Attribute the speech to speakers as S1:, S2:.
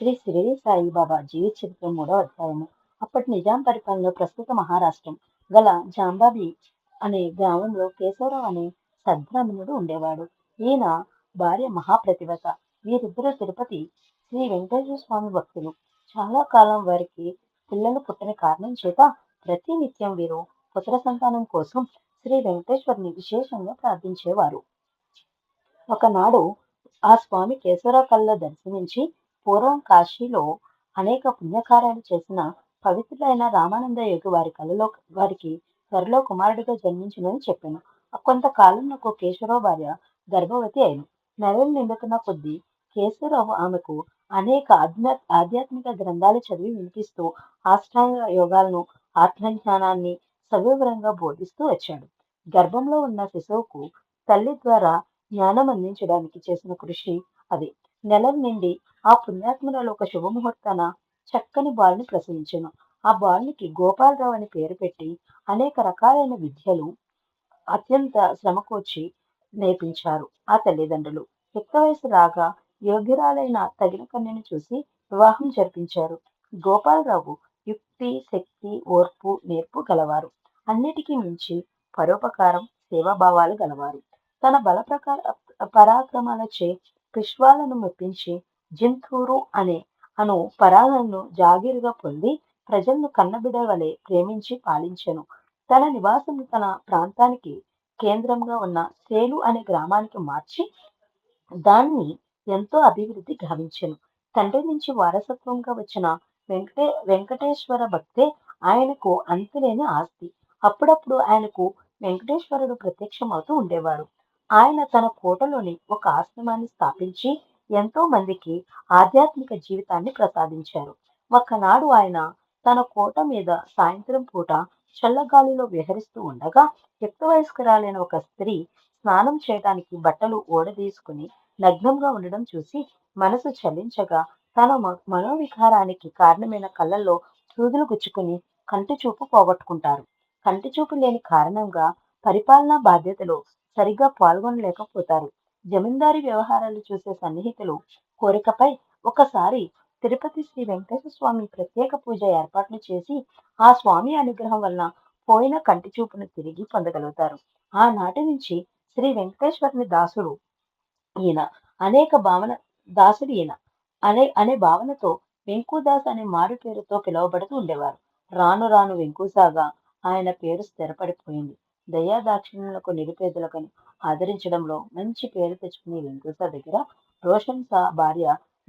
S1: శ్రీ సాయి సాయిబాబా జీవిత చరిత్ర మూడో అధ్యాయము. అప్పటి నిజాం పరిపాలనలో ప్రస్తుత మహారాష్ట్రం గల జాంబాబి అనే గ్రామంలో కేశవరావు అనే సద్బ్రాహ్మణుడు ఉండేవాడు. ఈయన భార్య మహాప్రతిభత. వీరిద్దరూ తిరుపతి శ్రీ వెంకటేశ్వర స్వామి భక్తులు. చాలా కాలం వారికి పిల్లలు పుట్టని కారణం చేత ప్రతి నిత్యం వీరు పుత్ర సంతానం కోసం శ్రీ వెంకటేశ్వరుని విశేషంగా ప్రార్థించేవారు. ఒకనాడు ఆ స్వామి కేశవరావు కళ్ళ దర్శనించి పూర్వం కాశీలో అనేక పుణ్యకార్యాలు చేసిన పవిత్రులైన రామానంద యోగి వారి కలలో వారికి త్వరలో కుమారుడిగా జన్మించునని చెప్పాను. కొంతకాలం నాకు కేశవరావు భార్య గర్భవతి అయింది నెలలు నిండుతున్న కొద్దీ కేశవరావు ఆమెకు అనేక ఆధ్యా ఆధ్యాత్మిక గ్రంథాలు చదివి వినిపిస్తూ ఆష్టాంగ యోగాలను ఆత్మజ్ఞానాన్ని సవివరంగా బోధిస్తూ వచ్చాడు. గర్భంలో ఉన్న శిశువుకు తల్లి ద్వారా జ్ఞానం అందించడానికి చేసిన కృషి అది. నెల నుండి ఆ పుణ్యాత్మలలో ఒక శుభముహూర్తాన చక్కని బాలుని ప్రసవించను. ఆ బాలునికి గోపాలరావు అని పేరు పెట్టి అనేక రకాలైన విద్యలు అత్యంత శ్రమకూర్చి నేర్పించారు ఆ తల్లిదండ్రులు. యుక్త వయసు రాగా యోగ్యురాలైన తగిన కన్యను చూసి వివాహం జరిపించారు. గోపాలరావు యుక్తి శక్తి ఓర్పు నేర్పు గలవారు. అన్నిటికీ మించి పరోపకారం సేవాభావాలు గలవారు. తన బల ప్రకార పరాక్రమాలచే పిష్వాలను మెప్పించి జింతూరు అనే అను పరాలను జాగీరుగా పొంది ప్రజలను కన్నబిడ వలె ప్రేమించి పాలించెను. తన నివాసం తన ప్రాంతానికి కేంద్రంగా ఉన్న సేలు అనే గ్రామానికి మార్చి దాన్ని ఎంతో అభివృద్ధి గావించెను. తండ్రి నుంచి వారసత్వంగా వచ్చిన వెంకటే వెంకటేశ్వర భక్తే ఆయనకు అంతులేని ఆస్తి. అప్పుడప్పుడు ఆయనకు వెంకటేశ్వరుడు ప్రత్యక్షమవుతూ ఉండేవారు. ఆయన తన కోటలోని ఒక ఆశ్రమాన్ని స్థాపించి ఎంతో మందికి ఆధ్యాత్మిక జీవితాన్ని ప్రసాదించారు. ఒక్కనాడు ఆయన తన కోట మీద సాయంత్రం పూట చల్లగాలిలో విహరిస్తూ ఉండగా యుక్తవయస్కురాలైన ఒక స్త్రీ స్నానం చేయడానికి బట్టలు ఓడదీసుకుని నగ్నంగా ఉండడం చూసి మనసు చలించగా తన మనోవికారానికి కారణమైన కళ్ళల్లో సూదులు గుచ్చుకుని కంటి చూపు పోగొట్టుకుంటారు. కంటి చూపు లేని కారణంగా పరిపాలనా బాధ్యతలో సరిగ్గా పాల్గొనలేకపోతారు. జమీందారీ వ్యవహారాలు చూసే సన్నిహితులు కోరికపై ఒకసారి తిరుపతి శ్రీ వెంకటేశ్వర స్వామి ప్రత్యేక పూజ ఏర్పాట్లు చేసి ఆ స్వామి అనుగ్రహం వలన పోయిన కంటి చూపును తిరిగి పొందగలుగుతారు. ఆనాటి నుంచి శ్రీ వెంకటేశ్వరుని దాసుడు ఈయన అనేక భావన దాసుడు ఈయన అనే అనే భావనతో వెంకుదాస్ అనే మారు పేరుతో పిలువబడుతూ ఉండేవారు. రాను రాను వెంకుసాగా ఆయన పేరు స్థిరపడిపోయింది. దయా దాక్షిణ్యులకు నిరుపేదలకు ఆదరించడంలో మంచి పేరు తెచ్చుకునే వెంకటేశ్వర దగ్గర రోషన్ సా భార్య